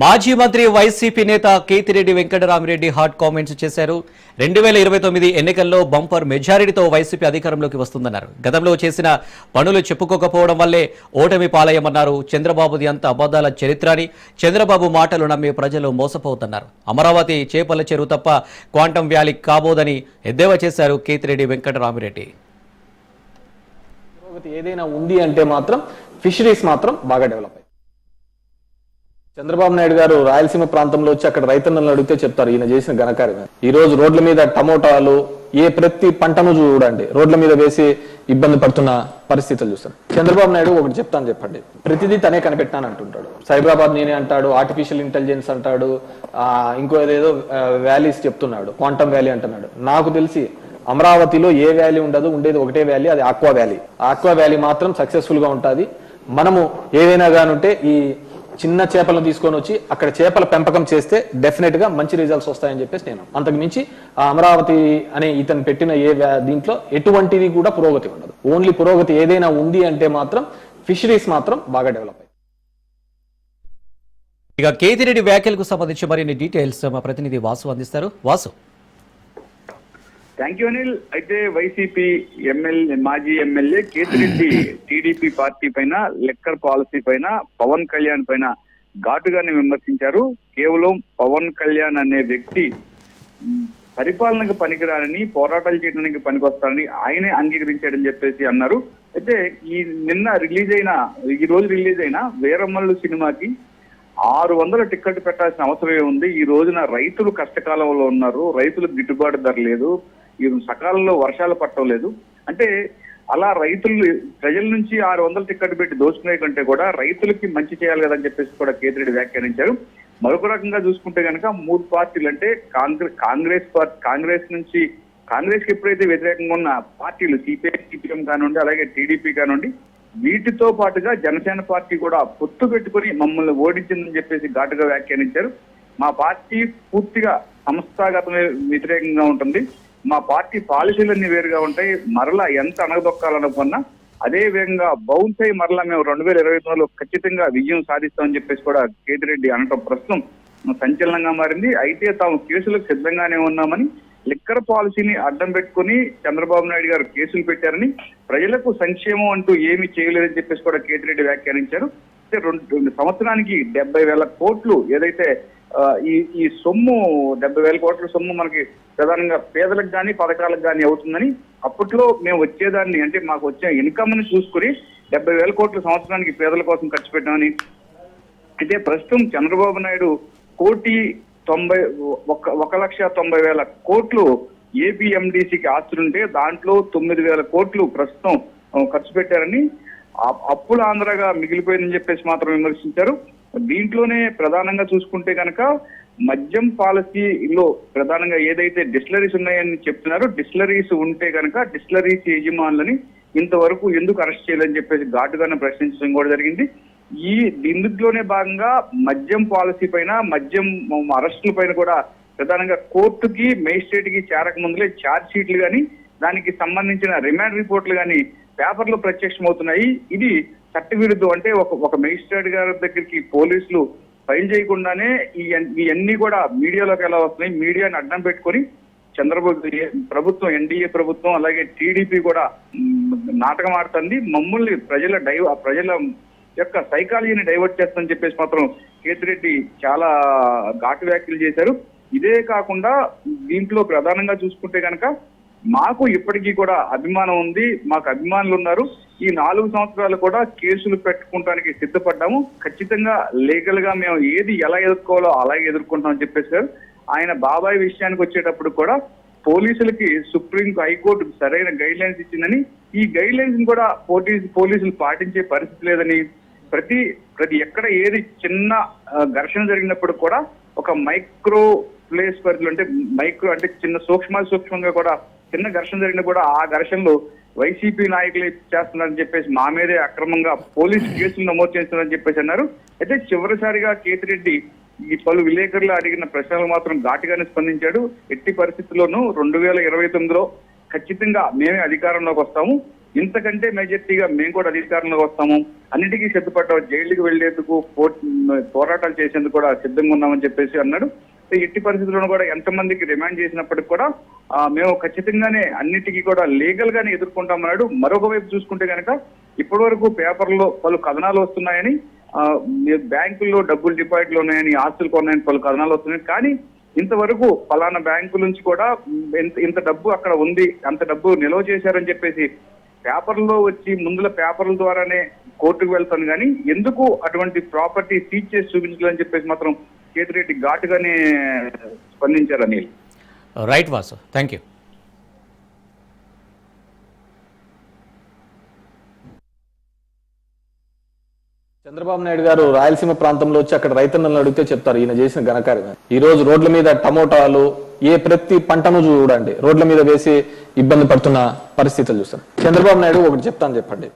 మాజీ మంత్రి వైసీపీ నేత కేతిరెడ్డి వెంకటరామిరెడ్డి హాట్ కామెంట్స్ చేశారు. రెండు వేల ఇరవై తొమ్మిది ఎన్నికల్లో బంపర్ మెజారిటీతో వైసీపీ అధికారంలోకి వస్తుందన్నారు. గతంలో చేసిన పనులు చెప్పుకోకపోవడం వల్లే ఓటమి పాలయ్యమన్నారు. చంద్రబాబుది అంత అబద్ధాల చరిత్ర అని చంద్రబాబు మాటలు నమ్మి ప్రజలు మోసపోతున్నారు. అమరావతి చేపల చెరువు తప్ప క్వాంటం వ్యాలీ కాబోదని ఎద్దేవా చేశారు కేతిరెడ్డి వెంకటరామిరెడ్డి. ఏదైనా ఉంది అంటే మాత్రం ఫిషరీస్ మాత్రం బాగా డెవలప్ అయ్యాయి చంద్రబాబు నాయుడు గారు రాయలసీమ ప్రాంతంలో వచ్చి అక్కడ రైతన్నలను అడిగితే చెప్తారు ఈయన చేసిన ఘనకార్యం ఈ రోజు రోడ్ల మీద టమోటాలు ఏ ప్రతి పంటను చూడండి రోడ్ల మీద వేసి ఇబ్బంది పడుతున్న పరిస్థితులు చూస్తారు. చంద్రబాబు నాయుడు ఒకటి చెప్తాను చెప్పండి. ప్రతిదీ తనే కనిపెట్టాను అంటుంటాడు సైబరాబాద్ నేనే అంటాడు ఆర్టిఫిషియల్ ఇంటెలిజెన్స్ అంటాడు ఆ, ఇంకో ఏదేదో వ్యాలీస్ చెప్తున్నాడు క్వాంటమ్ వ్యాలీ అంటున్నాడు. నాకు తెలిసి అమరావతిలో ఏ వ్యాలీ ఉండదు ఉండేది ఒకటే వ్యాలీ అది ఆక్వా వ్యాలీ ఆక్వా వ్యాలీ మాత్రం సక్సెస్ఫుల్గా ఉంటుంది. మనము ఏదైనా కానుంటే ఈ చిన్న చేపలను తీసుకొని వచ్చి అక్కడ చేపల పెంపకం చేస్తే డెఫినెట్గా మంచి రిజల్ట్స్ వస్తాయని చెప్పేసి నేను అంతకు మించి అమరావతి అనే ఇతను పెట్టిన ఏ దీంట్లో ఎటువంటిది కూడా పురోగతి ఉండదు. ఓన్లీ పురోగతి ఏదైనా ఉంది అంటే మాత్రం ఫిషరీస్ మాత్రం బాగా డెవలప్ ఇక కేతిరెడ్డి వ్యాఖ్యలకు సంబంధించి మరిన్ని డీటెయిల్స్ మా ప్రతినిధి వాసు అందిస్తారు. వాసు. థ్యాంక్ యూ అనిల్ అయితే వైసీపీ ఎమ్మెల్యే మాజీ ఎమ్మెల్యే కేతిరెడ్డి టీడీపీ పార్టీ పైన లెక్కర్ పాలసీ పైన పవన్ కళ్యాణ్ పైన ఘాటుగానే విమర్శించారు. కేవలం పవన్ కళ్యాణ్ అనే వ్యక్తి పరిపాలనకు పనికిరానని పోరాటాలు చేయడానికి పనికొస్తారని ఆయనే అంగీకరించాడని చెప్పేసి అన్నారు. అయితే ఈ నిన్న రిలీజ్ అయిన ఈ రోజు రిలీజ్ అయిన వీరమల్లు సినిమాకి ఆరు వందల టికెట్ పెట్టాల్సిన అవసరమే ఉంది. ఈ రోజున రైతులు కష్టకాలంలో ఉన్నారు. రైతులకు గిట్టుబాటు ధర లేదు. ఈ సకాలంలో వర్షాలు పట్టలేదు అంటే అలా రైతులు ప్రజల నుంచి ఆరు వందల టిక్కెట్ పెట్టి దోచుకునే కంటే కూడా రైతులకి మంచి చేయాలి కదని చెప్పేసి కూడా కేతిరెడ్డి వ్యాఖ్యానించారు. మరొక రకంగా చూసుకుంటే కనుక మూడు పార్టీలు అంటే కాంగ్రెస్ కాంగ్రెస్ పార్టీ కాంగ్రెస్ నుంచి కాంగ్రెస్కి ఎప్పుడైతే వ్యతిరేకంగా ఉన్న పార్టీలు సిపిఐ సిపిఎం కానివ్వండి అలాగే టీడీపీ కానివ్వండి వీటితో పాటుగా జనసేన పార్టీ కూడా పొత్తు పెట్టుకుని మమ్మల్ని ఓడించిందని చెప్పేసి ఘాటుగా వ్యాఖ్యానించారు. మా పార్టీ పూర్తిగా సంస్థాగత వ్యతిరేకంగా ఉంటుంది. మా పార్టీ పాలసీలన్నీ వేరుగా ఉంటాయి. మరలా ఎంత అనగదొక్కాలనుకున్నా అదే విధంగా బౌన్స్ అయి మరలా మేము రెండు వేల ఇరవై తొమ్మిదిలో ఖచ్చితంగా విజయం సాధిస్తామని చెప్పేసి కూడా కేతిరెడ్డి అనటం ప్రస్తుతం సంచలనంగా మారింది. అయితే తాము కేసులకు సిద్ధంగానే ఉన్నామని లిక్కర్ పాలసీని అడ్డం పెట్టుకుని చంద్రబాబు నాయుడు గారు కేసులు పెట్టారని ప్రజలకు సంక్షేమం అంటూ ఏమీ చేయలేదని చెప్పేసి కూడా కేతిరెడ్డి వ్యాఖ్యానించారు. రెండు రెండు సంవత్సరానికి డెబ్బై వేల కోట్లు ఏదైతే ఈ ఈ సొమ్ము డెబ్బై వేల కోట్ల సొమ్ము మనకి ప్రధానంగా పేదలకు కానీ పథకాలకు కానీ అవుతుందని అప్పట్లో మేము వచ్చేదాన్ని అంటే మాకు వచ్చే ఇన్కమ్ని చూసుకుని డెబ్బై వేల కోట్ల సంవత్సరానికి పేదల కోసం ఖర్చు పెట్టామని. అయితే ప్రస్తుతం చంద్రబాబు నాయుడు కోటి తొంభై ఒక ఒక లక్ష తొంభై వేల కోట్లు ఏపీఎండిసికి ఆస్తులుంటే దాంట్లో తొమ్మిది వేల కోట్లు ప్రస్తుతం ఖర్చు పెట్టారని. అప్పుల ఆంధ్రగా మిగిలిపోయిందని చెప్పేసి మాత్రం విమర్శించారు. దీంట్లోనే ప్రధానంగా చూసుకుంటే కనుక మద్యం పాలసీలో ప్రధానంగా ఏదైతే డిస్లరీస్ ఉన్నాయని చెప్తున్నారో డిస్లరీస్ ఉంటే కనుక డిస్లరీస్ యజమానులని ఇంతవరకు ఎందుకు అరెస్ట్ చేయాలని చెప్పేసి ఘాటుగానే ప్రశ్నించడం కూడా జరిగింది. ఈ ఇందులోనే భాగంగా మద్యం పాలసీ పైన మద్యం అరెస్టుల పైన కూడా ప్రధానంగా కోర్టుకి మేజిస్ట్రేట్కి చేరక ముందులే ఛార్జ్ షీట్లు కానీ దానికి సంబంధించిన రిమాండ్ రిపోర్ట్లు కానీ పేపర్లో ప్రత్యక్షమవుతున్నాయి. ఇది చట్టవిరుద్ధం అంటే ఒక ఒక మెజిస్ట్రేట్ గారి దగ్గరికి పోలీసులు ఫైల్ చేయకుండానే ఇవన్నీ కూడా మీడియాలోకి ఎలా వస్తున్నాయి? మీడియాని అడ్డం పెట్టుకొని చంద్రబాబు ప్రభుత్వం ఎన్డీఏ ప్రభుత్వం అలాగే టీడీపీ కూడా నాటకం ఆడుతుంది. మమ్మల్ని ప్రజల డైవ ప్రజల యొక్క సైకాలజీని డైవర్ట్ చేస్తుందని చెప్పేసి మాత్రం కేతిరెడ్డి చాలా ఘాటు వ్యాఖ్యలు చేశారు. ఇదే కాకుండా దీంట్లో ప్రధానంగా చూసుకుంటే కనుక మాకు ఇప్పటికీ కూడా అభిమానం ఉంది మాకు అభిమానులు ఉన్నారు. ఈ నాలుగు సంవత్సరాలు కూడా కేసులు పెట్టుకోవడానికి సిద్ధపడ్డాము. ఖచ్చితంగా లీగల్గా మేము ఏది ఎలా ఎదుర్కోవాలో అలాగే ఎదుర్కొంటామని సార్. ఆయన బాబాయ్ విషయానికి వచ్చేటప్పుడు కూడా పోలీసులకి సుప్రీం హైకోర్టు సరైన గైడ్ లైన్స్ ఇచ్చిందని ఈ గైడ్ లైన్స్ కూడా పోలీసు పోలీసులు పాటించే పరిస్థితి లేదని ప్రతి ప్రతి ఎక్కడ ఏది చిన్న ఘర్షణ జరిగినప్పుడు కూడా ఒక మైక్రో ప్లేస్ పరిధిలో అంటే మైక్రో అంటే చిన్న సూక్ష్మ సూక్ష్మంగా కూడా చిన్న ఘర్షణ జరిగినా కూడా ఆ ఘర్షణలో వైసీపీ నాయకులు చేస్తున్నారని చెప్పేసి మా మీదే అక్రమంగా పోలీస్ కేసులు నమోదు చేస్తున్నారని చెప్పేసి అన్నారు. అయితే చివరిసారిగా కేతిరెడ్డి ఈ పలు విలేకరులు అడిగిన ప్రశ్నలు మాత్రం ఘాటుగానే స్పందించాడు. ఎట్టి పరిస్థితుల్లోనూ రెండు వేల ఇరవై తొమ్మిదిలో ఖచ్చితంగా మేమే అధికారంలోకి వస్తాము. ఇంతకంటే మెజార్టీగా మేము కూడా అధికారంలోకి వస్తాము. అన్నిటికీ సిద్ధపడ్డాం. జైలుకి వెళ్ళేందుకు పో- పోరాటాలు చేసేందుకు కూడా సిద్ధంగా ఉన్నామని చెప్పేసి అన్నాడు. సో ఎట్టి పరిస్థితుల్లో కూడా ఎంతమందికి రిమాండ్ చేసినప్పటికి కూడా ఆ, మేము ఖచ్చితంగానే అన్నిటికీ కూడా లీగల్ గానే ఎదుర్కొంటామన్నాడు. మరొక వైపు చూసుకుంటే కనుక ఇప్పటి వరకు పేపర్లో పలు కథనాలు వస్తున్నాయని ఆ, బ్యాంకుల్లో డబ్బులు డిపాజిట్లు ఉన్నాయని ఆస్తులు కొన్నాయని పలు కథనాలు వస్తున్నాయి. కానీ ఇంతవరకు పలానా బ్యాంకు నుంచి కూడా ఇంత ఇంత డబ్బు అక్కడ ఉంది అంత డబ్బు నిల్వ చేశారని చెప్పేసి పేపర్లో వచ్చి ముందుల పేపర్ల ద్వారానే కోర్టుకు వెళ్తాను. కానీ ఎందుకు అటువంటి ప్రాపర్టీ సీజ్ చేసి చూపించాలని చెప్పేసి మాత్రం కేతిరెడ్డి ఘాటుగానే స్పందించారు Anil. Right Vasu thank you. Chandrababu Naidu గారు రాయలసీమ ప్రాంతంలో వచ్చి అక్కడ రైతన్నలను అడిగితే చెప్తారు ఈయన చేసిన ఘనకార్యం ఈ రోజు రోడ్ల మీద టమోటాలు ఏ ప్రతి పంటను చూడండి రోడ్ల మీద వేసి ఇబ్బంది పడుతున్న పరిస్థితులు చూస్తాం చంద్రబాబు నాయుడు ఒకటి చెప్తాను చెప్పండి.